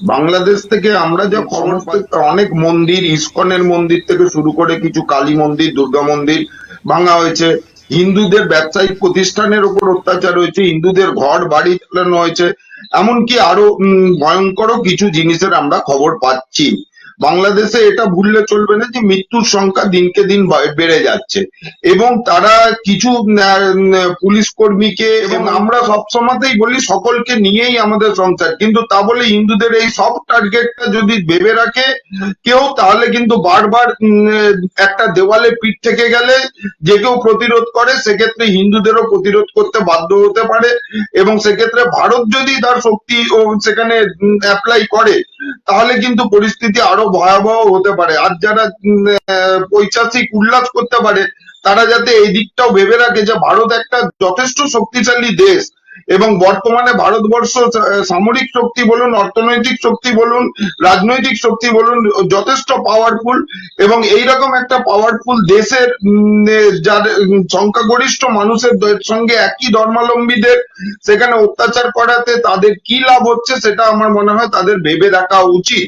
বাংলাদেশ থেকে আমরা যা খবর অনেক মন্দির ইস্কনের মন্দির থেকে শুরু করে কিছু কালী মন্দির দুর্গা মন্দির ভাঙা হয়েছে। হিন্দুদের ব্যবসায়িক প্রতিষ্ঠানের উপর অত্যাচার হয়েছে হিন্দুদের ঘর বাড়ি চালানো হয়েছে। এমনকি আরও উম, ভয়ঙ্করও কিছু জিনিসের আমরা খবর পাচ্ছি। বাংলাদেশে এটা ভুললে চলবে না যে মৃত্যুর সংখ্যা দিনকে দিন বেড়ে যাচ্ছে। এবং তারা কিছু পুলিশ কর্মীকে এবং আমরা সবসময়তেই বলি সকলকে নিয়েই আমাদের সংসার। কিন্তু তা বলে হিন্দুদের এই সব টার্গেটটা যদি ভেবে রাখে কেউ তাহলে কিন্তু বারবার একটা দেওয়ালে পিঠ থেকে গেলে যে কেউ প্রতিরোধ করে সেক্ষেত্রে হিন্দুদেরও প্রতিরোধ করতে বাধ্য হতে পারে। এবং সেক্ষেত্রে ভারত যদি তার শক্তি ও সেখানে অ্যাপ্লাই করে তাহলে কিন্তু পরিস্থিতি আরও ভয়াবহ হতে পারে। আর যারা পৈশাচিক উল্লাস করতে পারে, তারা যাতে এই দিকটাও ভেবে রাখে যে ভারত একটা যথেষ্ট শক্তিশালী দেশ। এবং বর্তমানে ভারতবর্ষ সামরিক শক্তি বলুন, অর্থনৈতিক শক্তি বলুন, রাজনৈতিক শক্তি বলুন, যথেষ্ট পাওয়ারফুল এবং এইরকম একটা পাওয়ারফুল দেশের যাদের সংখ্যাগরিষ্ঠ মানুষের সঙ্গে একই ধর্মাবলম্বীদের সেখানে অত্যাচার করাতে তাদের কি লাভ হচ্ছে সেটা আমার মনে হয় তাদের ভেবে দেখা উচিত।